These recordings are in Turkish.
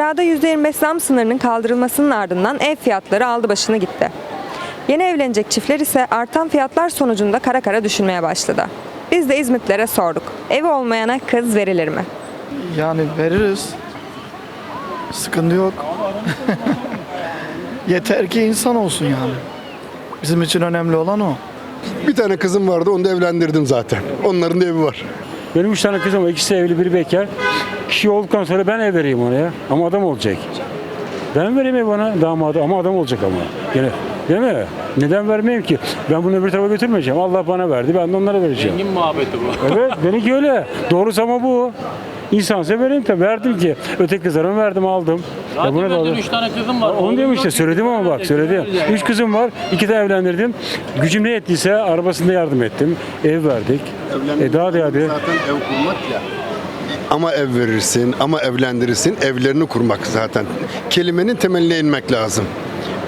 Kirada %25 zam sınırının kaldırılmasının ardından ev fiyatları aldı başını gitti. Yeni evlenecek çiftler ise artan fiyatlar sonucunda kara kara düşünmeye başladı. Biz de İzmitlilere sorduk. Evi olmayana kız verilir mi? Yani veririz. Sıkıntı yok. Yeter ki insan olsun yani. Bizim için önemli olan o. Bir tane kızım vardı onu da evlendirdim zaten. Onların da evi var. Benim üç tane kızım var. İkisi evli, biri bekar. Kişi olduktan sonra ben ev vereyim ona ya. Ama adam olacak. Ben vereyim ev ona damadı ama adam olacak ama. Gene değil mi? Neden vermeyeyim ki? Ben bunu öbür tarafa götürmeyeceğim. Allah bana verdi. Ben de onlara vereceğim. Zengin muhabbeti bu. Evet benimki öyle. Doğrusu ama bu. İnsansa vereyim tabii. Verdim ki. Öteki kızlarımı verdim aldım. Zaten buna da tane kızım var. Onu diyorum işte söyledim ama bak söyledim. Güzel. Üç kızım var. iki de evlendirdim. Gücüm ne yettiyse arabasında yardım ettim. Ev verdik. E daha da hadi. Zaten ev kurmak ya. Ama ev verirsin, ama evlendirirsin. Evlerini kurmak zaten. Kelimenin temeline inmek lazım.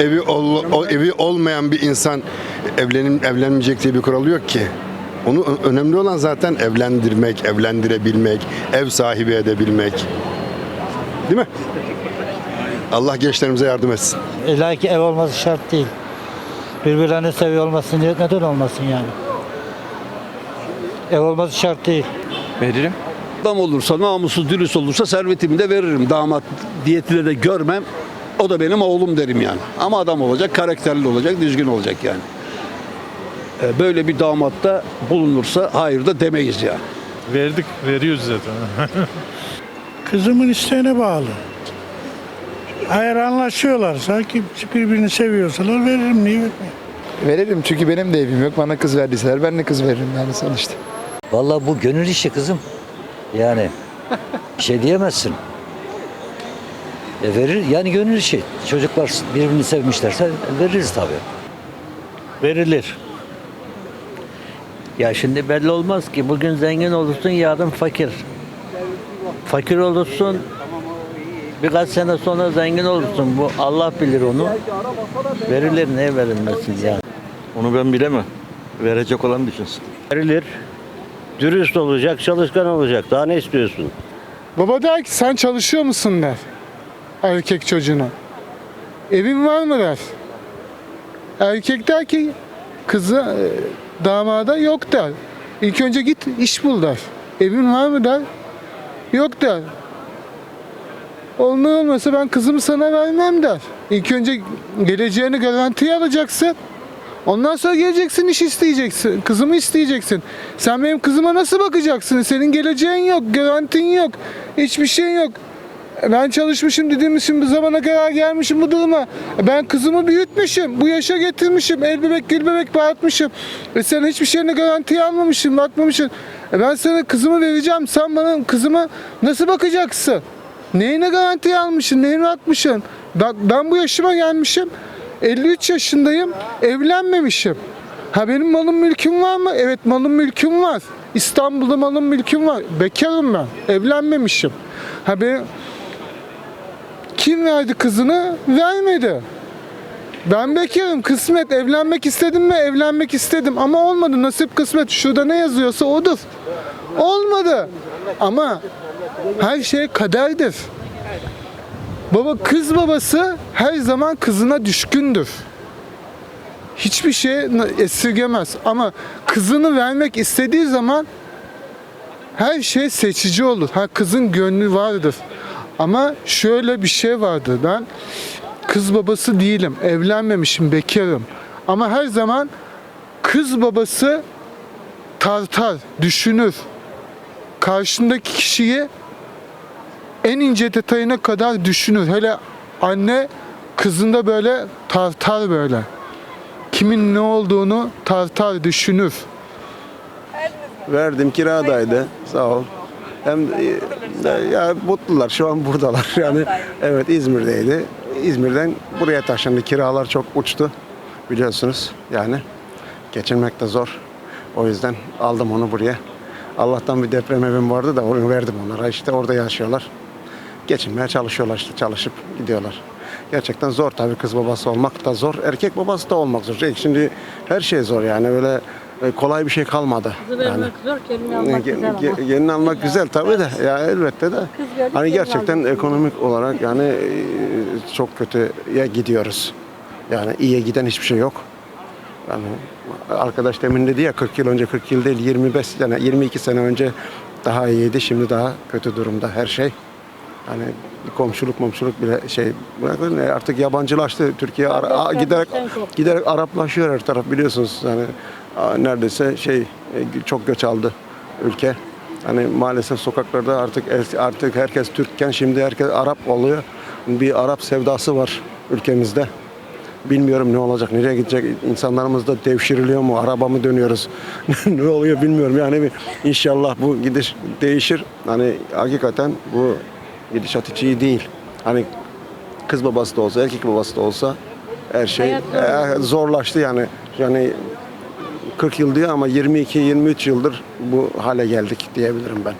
Evi ol, o evi olmayan bir insan evlenim evlenmeyecek diye bir kural yok ki. Onu önemli olan zaten evlendirmek, evlendirebilmek, ev sahibi edebilmek. Değil mi? Allah gençlerimize yardım etsin. İlla ki ev olması şart değil. Birbirlerini seviyor olmasın diye neden olmasın yani? Ev olması şart değil. Veririm. Adam olursa, namussuz, dürüst olursa servetimi de veririm. Damat diyetine de görmem. O da benim oğlum derim yani. Ama adam olacak, karakterli olacak, düzgün olacak yani. Ee, Böyle bir damatta bulunursa hayır da demeyiz yani. Verdik, veriyoruz zaten. Kızımın isteğine bağlı. Eğer anlaşıyorlarsa ki birbirini seviyorsalar veririm niye vermeyeyim? Veririm çünkü benim de evim yok. Bana kız verdiyseler ben de kız veririm yani sonuçta. Vallahi bu gönül işi kızım. Yani bir şey diyemezsin. E verir yani gönül işi. Çocuklar birbirini sevmişlerse veririz tabii. Verilir. Ya şimdi belli olmaz ki bugün zengin olursun yarın fakir. Fakir olursun birkaç sene sonra zengin olursun. Bu Allah bilir onu. Verilir ne verilmesin yani. Onu ben bilemem. Verecek olan düşünsün. Verilir. Dürüst olacak, çalışkan olacak. Daha ne istiyorsun? Baba der ki sen çalışıyor musun der. Erkek çocuğuna. Evin var mı der. Erkek der ki kızı e, damada yok der. İlk önce git iş bul der. Evin var mı der. Yok der. Olma olmasa ben kızımı sana vermem der. İlk önce geleceğini garantiye alacaksın. Ondan sonra geleceksin iş isteyeceksin. Kızımı isteyeceksin. Sen benim kızıma nasıl bakacaksın? Senin geleceğin yok, garantin yok. Hiçbir şey yok. Ben çalışmışım dediğim için bu zamana kadar gelmişim bu duruma. Ben kızımı büyütmüşüm. Bu yaşa getirmişim. El bebek gül bebek bağırtmışım. Ve sen hiçbir şeyini garantiye almamışsın, bakmamışsın. E ben sana kızımı vereceğim. Sen bana kızıma nasıl bakacaksın? Neyine garantiye almışsın? Neyine atmışsın? Bak ben bu yaşıma gelmişim. 53 yaşındayım. Evlenmemişim. Ha benim malım mülküm var mı? Evet malım mülküm var. İstanbul'da malım mülküm var. Bekarım ben. Evlenmemişim. Ha benim kim verdi kızını? Vermedi. Ben bekarım. Kısmet. Evlenmek istedim mi? Evlenmek istedim. Ama olmadı. Nasip kısmet. Şurada ne yazıyorsa odur. Olmadı. Ama her şey kaderdir. Baba kız babası her zaman kızına düşkündür. Hiçbir şey esirgemez ama kızını vermek istediği zaman her şey seçici olur. Ha kızın gönlü vardır. Ama şöyle bir şey vardır. Ben kız babası değilim. Evlenmemişim, bekarım. Ama her zaman kız babası tartar, düşünür. Karşındaki kişiyi en ince detayına kadar düşünür. Hele anne kızında böyle tartar böyle. Kimin ne olduğunu tartar, düşünür. Verdim kiradaydı. Sağ ol. Hem e, ya mutlular şu an buradalar. Yani evet İzmir'deydi. İzmir'den buraya taşındı. Kiralar çok uçtu biliyorsunuz. Yani geçinmek de zor. O yüzden aldım onu buraya. Allah'tan bir deprem evim vardı da onu verdim onlara. İşte orada yaşıyorlar. Geçinmeye çalışıyorlar işte çalışıp gidiyorlar. Gerçekten zor tabii kız babası olmak da zor. Erkek babası da olmak zor. Şimdi her şey zor yani öyle e, kolay bir şey kalmadı. Kızı Yani. zor, gelini almak Ge- güzel ama. ge- Gelin almak güzel tabii de ya elbette de. Gördük, Hani gerçekten ekonomik olarak yani e, çok kötüye gidiyoruz. Yani iyiye giden hiçbir şey yok. Yani arkadaş demin dedi ya 40 yıl önce 40 yıl değil 25 sene 22 sene önce daha iyiydi. Şimdi daha kötü durumda her şey. Hani komşuluk momşuluk bile şey bırakın e, artık yabancılaştı Türkiye ara- a- giderek giderek Araplaşıyor her taraf biliyorsunuz yani a, neredeyse şey e, çok göç aldı ülke. Hani maalesef sokaklarda artık artık herkes Türkken şimdi herkes Arap oluyor. Bir Arap sevdası var ülkemizde. Bilmiyorum ne olacak, nereye gidecek? İnsanlarımız da devşiriliyor mu, araba mı dönüyoruz? ne oluyor bilmiyorum. Yani bir inşallah bu gidiş değişir. Hani hakikaten bu gidişat hiç iyi değil. Hani kız babası da olsa, erkek babası da olsa her şey e, zorlaştı yani. Yani 40 yıl diyor ama 22-23 yıldır bu hale geldik diyebilirim ben.